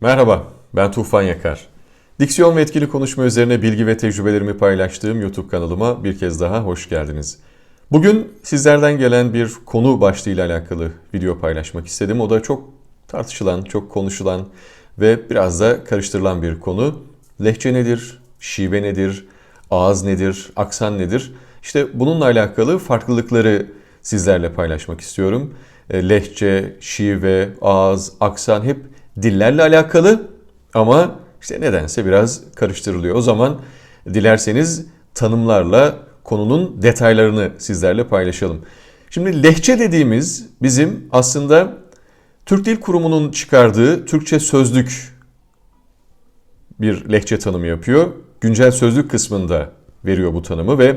Merhaba, ben Tufan Yakar. Diksiyon ve etkili konuşma üzerine bilgi ve tecrübelerimi paylaştığım YouTube kanalıma bir kez daha hoş geldiniz. Bugün sizlerden gelen bir konu başlığıyla alakalı video paylaşmak istedim. O da çok tartışılan, çok konuşulan ve biraz da karıştırılan bir konu. Lehçe nedir? Şive nedir? Ağız nedir? Aksan nedir? İşte bununla alakalı farklılıkları sizlerle paylaşmak istiyorum. E, Lehçe, şive, ağız, aksan hep dillerle alakalı ama işte nedense biraz karıştırılıyor. O zaman dilerseniz tanımlarla konunun detaylarını sizlerle paylaşalım. Şimdi lehçe dediğimiz bizim aslında Türk Dil Kurumu'nun çıkardığı Türkçe sözlük bir lehçe tanımı yapıyor. Güncel sözlük kısmında veriyor bu tanımı ve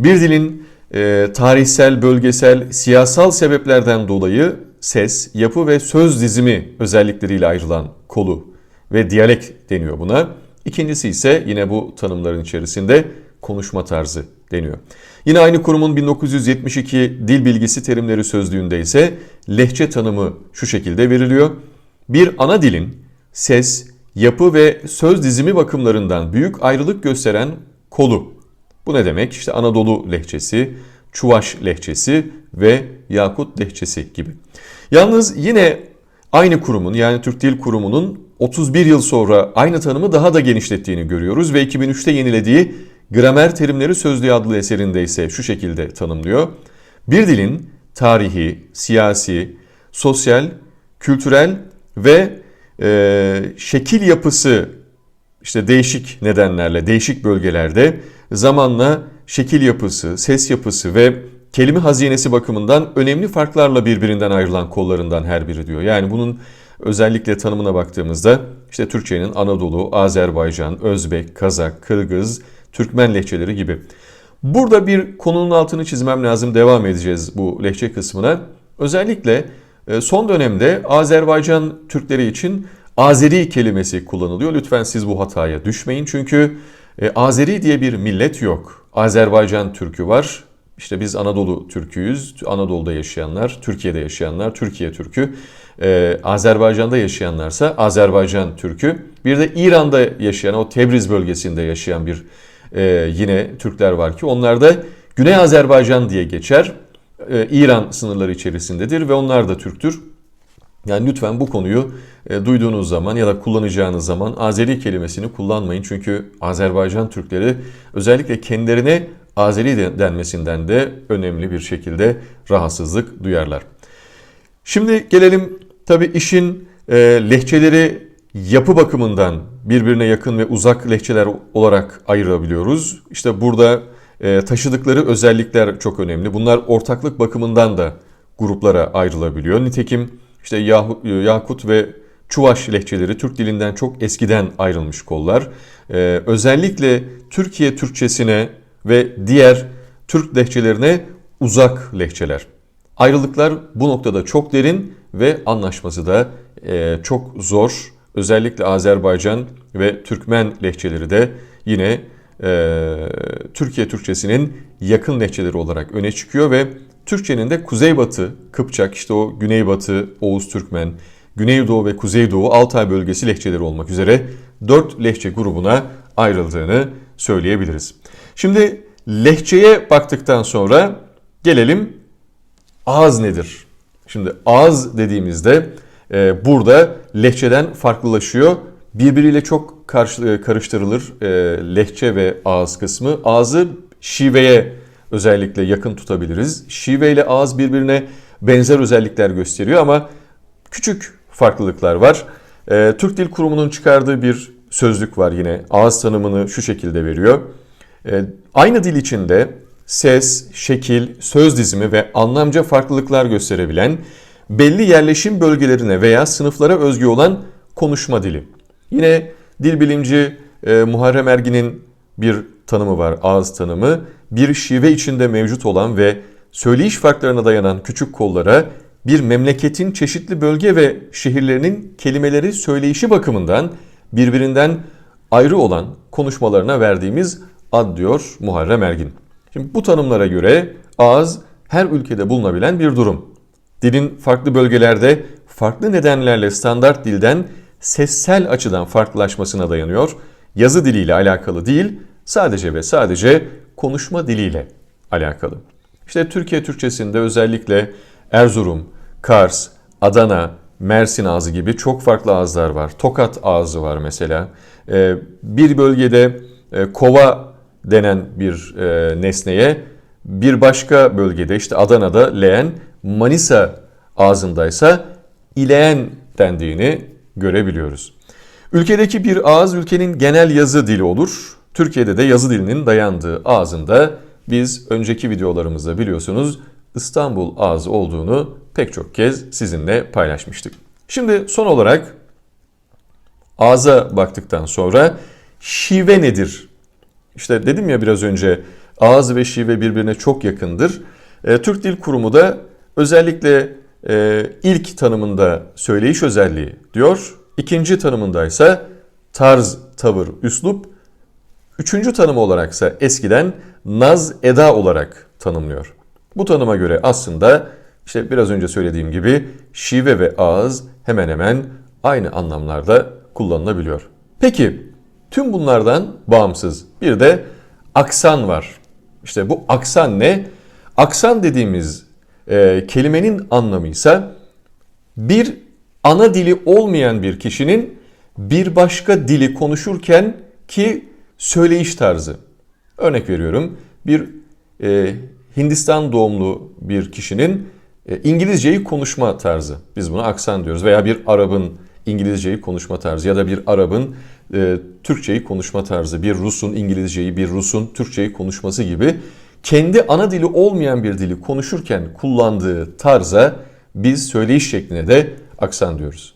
bir dilin e, tarihsel, bölgesel, siyasal sebeplerden dolayı ses, yapı ve söz dizimi özellikleriyle ayrılan kolu ve diyalekt deniyor buna. İkincisi ise yine bu tanımların içerisinde konuşma tarzı deniyor. Yine aynı kurumun 1972 Dil Bilgisi Terimleri Sözlüğünde ise lehçe tanımı şu şekilde veriliyor. Bir ana dilin ses, yapı ve söz dizimi bakımlarından büyük ayrılık gösteren kolu. Bu ne demek? İşte Anadolu lehçesi, Çuvaş lehçesi ve Yakut lehçesi gibi. Yalnız yine aynı kurumun yani Türk Dil Kurumu'nun 31 yıl sonra aynı tanımı daha da genişlettiğini görüyoruz ve 2003'te yenilediği Gramer Terimleri Sözlüğü adlı eserinde ise şu şekilde tanımlıyor. Bir dilin tarihi, siyasi, sosyal, kültürel ve e, şekil yapısı işte değişik nedenlerle, değişik bölgelerde zamanla şekil yapısı, ses yapısı ve kelime hazinesi bakımından önemli farklarla birbirinden ayrılan kollarından her biri diyor. Yani bunun özellikle tanımına baktığımızda işte Türkçenin Anadolu, Azerbaycan, Özbek, Kazak, Kırgız, Türkmen lehçeleri gibi. Burada bir konunun altını çizmem lazım. Devam edeceğiz bu lehçe kısmına. Özellikle e, son dönemde Azerbaycan Türkleri için Azeri kelimesi kullanılıyor. Lütfen siz bu hataya düşmeyin. Çünkü e, Azeri diye bir millet yok. Azerbaycan Türkü var. İşte biz Anadolu Türküyüz. Anadolu'da yaşayanlar, Türkiye'de yaşayanlar, Türkiye Türkü. Ee, Azerbaycan'da yaşayanlarsa Azerbaycan Türkü. Bir de İran'da yaşayan, o Tebriz bölgesinde yaşayan bir e, yine Türkler var ki onlar da Güney Azerbaycan diye geçer. Ee, İran sınırları içerisindedir ve onlar da Türktür. Yani lütfen bu konuyu e, duyduğunuz zaman ya da kullanacağınız zaman Azeri kelimesini kullanmayın. Çünkü Azerbaycan Türkleri özellikle kendilerine Azeri denmesinden de önemli bir şekilde rahatsızlık duyarlar. Şimdi gelelim tabi işin e, lehçeleri yapı bakımından birbirine yakın ve uzak lehçeler olarak ayırabiliyoruz. İşte burada e, taşıdıkları özellikler çok önemli. Bunlar ortaklık bakımından da gruplara ayrılabiliyor. Nitekim işte Yakut ve Çuvaş lehçeleri Türk dilinden çok eskiden ayrılmış kollar. Ee, özellikle Türkiye Türkçesine ve diğer Türk lehçelerine uzak lehçeler. Ayrılıklar bu noktada çok derin ve anlaşması da e, çok zor. Özellikle Azerbaycan ve Türkmen lehçeleri de yine e, Türkiye Türkçesinin yakın lehçeleri olarak öne çıkıyor ve Türkçenin de kuzeybatı, Kıpçak, işte o güneybatı, Oğuz Türkmen, Güneydoğu ve Kuzeydoğu Altay bölgesi lehçeleri olmak üzere 4 lehçe grubuna ayrıldığını söyleyebiliriz. Şimdi lehçeye baktıktan sonra gelelim ağız nedir? Şimdi ağız dediğimizde e, burada lehçeden farklılaşıyor. Birbiriyle çok karşı, karıştırılır e, lehçe ve ağız kısmı. Ağzı şiveye özellikle yakın tutabiliriz. Şive ile ağız birbirine benzer özellikler gösteriyor ama küçük farklılıklar var. Ee, Türk Dil Kurumu'nun çıkardığı bir sözlük var yine. Ağız tanımını şu şekilde veriyor. Ee, aynı dil içinde ses, şekil, söz dizimi ve anlamca farklılıklar gösterebilen belli yerleşim bölgelerine veya sınıflara özgü olan konuşma dili. Yine dil bilimci e, Muharrem Ergin'in bir tanımı var, ağız tanımı. Bir şive içinde mevcut olan ve söyleyiş farklarına dayanan küçük kollara bir memleketin çeşitli bölge ve şehirlerinin kelimeleri söyleyişi bakımından birbirinden ayrı olan konuşmalarına verdiğimiz ad diyor Muharrem Ergin. Şimdi bu tanımlara göre ağız her ülkede bulunabilen bir durum. Dilin farklı bölgelerde farklı nedenlerle standart dilden sessel açıdan farklılaşmasına dayanıyor. Yazı diliyle alakalı değil, sadece ve sadece konuşma diliyle alakalı. İşte Türkiye Türkçesinde özellikle Erzurum, Kars, Adana, Mersin ağzı gibi çok farklı ağızlar var. Tokat ağzı var mesela. Ee, bir bölgede e, kova denen bir e, nesneye bir başka bölgede işte Adana'da leğen, Manisa ağzındaysa ileyen dendiğini görebiliyoruz. Ülkedeki bir ağız ülkenin genel yazı dili olur. Türkiye'de de yazı dilinin dayandığı ağzında biz önceki videolarımızda biliyorsunuz İstanbul ağzı olduğunu pek çok kez sizinle paylaşmıştık. Şimdi son olarak ağza baktıktan sonra şive nedir? İşte dedim ya biraz önce ağız ve şive birbirine çok yakındır. E, Türk Dil Kurumu da özellikle e, ilk tanımında söyleyiş özelliği diyor. İkinci tanımında ise tarz, tavır, üslup. Üçüncü tanımı olaraksa eskiden naz, eda olarak tanımlıyor. Bu tanıma göre aslında işte biraz önce söylediğim gibi şive ve ağız hemen hemen aynı anlamlarda kullanılabiliyor. Peki tüm bunlardan bağımsız bir de aksan var. İşte bu aksan ne? Aksan dediğimiz e, kelimenin anlamı ise bir ana dili olmayan bir kişinin bir başka dili konuşurken ki söyleyiş tarzı. Örnek veriyorum bir e, Hindistan doğumlu bir kişinin e, İngilizceyi konuşma tarzı. Biz buna aksan diyoruz. Veya bir Arap'ın İngilizceyi konuşma tarzı ya da bir Arap'ın e, Türkçeyi konuşma tarzı. Bir Rus'un İngilizceyi, bir Rus'un Türkçeyi konuşması gibi kendi ana dili olmayan bir dili konuşurken kullandığı tarza biz söyleyiş şekline de aksan diyoruz.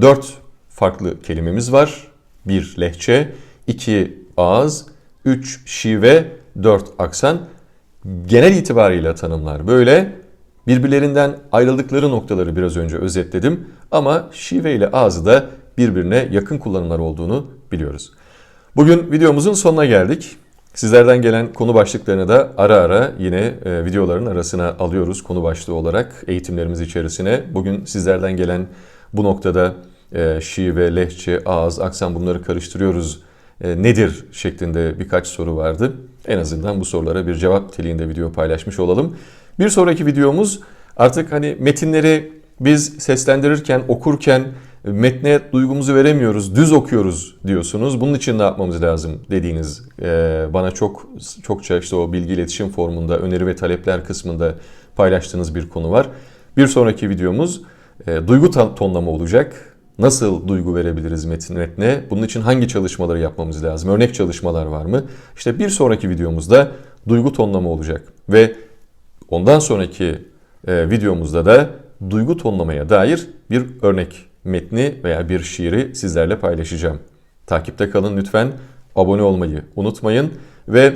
Dört farklı kelimemiz var. Bir lehçe, iki ağız, üç şive, dört aksan. Genel itibarıyla tanımlar böyle. Birbirlerinden ayrıldıkları noktaları biraz önce özetledim ama şive ile ağzı da birbirine yakın kullanımlar olduğunu biliyoruz. Bugün videomuzun sonuna geldik. Sizlerden gelen konu başlıklarını da ara ara yine e, videoların arasına alıyoruz konu başlığı olarak eğitimlerimiz içerisine. Bugün sizlerden gelen bu noktada e, şive, lehçe, ağız, aksan bunları karıştırıyoruz nedir şeklinde birkaç soru vardı. En azından bu sorulara bir cevap niteliğinde video paylaşmış olalım. Bir sonraki videomuz artık hani metinleri biz seslendirirken, okurken metne duygumuzu veremiyoruz, düz okuyoruz diyorsunuz. Bunun için ne yapmamız lazım dediğiniz e, bana çok çokça işte o bilgi iletişim formunda, öneri ve talepler kısmında paylaştığınız bir konu var. Bir sonraki videomuz e, duygu tonlama olacak. Nasıl duygu verebiliriz metin metne? Bunun için hangi çalışmaları yapmamız lazım? Örnek çalışmalar var mı? İşte bir sonraki videomuzda duygu tonlama olacak ve ondan sonraki e, videomuzda da duygu tonlamaya dair bir örnek metni veya bir şiiri sizlerle paylaşacağım. Takipte kalın lütfen. Abone olmayı unutmayın ve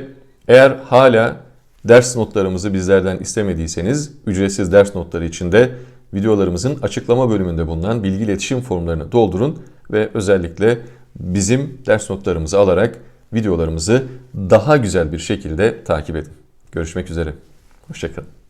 eğer hala ders notlarımızı bizlerden istemediyseniz ücretsiz ders notları için de videolarımızın açıklama bölümünde bulunan bilgi iletişim formlarını doldurun ve özellikle bizim ders notlarımızı alarak videolarımızı daha güzel bir şekilde takip edin. Görüşmek üzere. Hoşçakalın.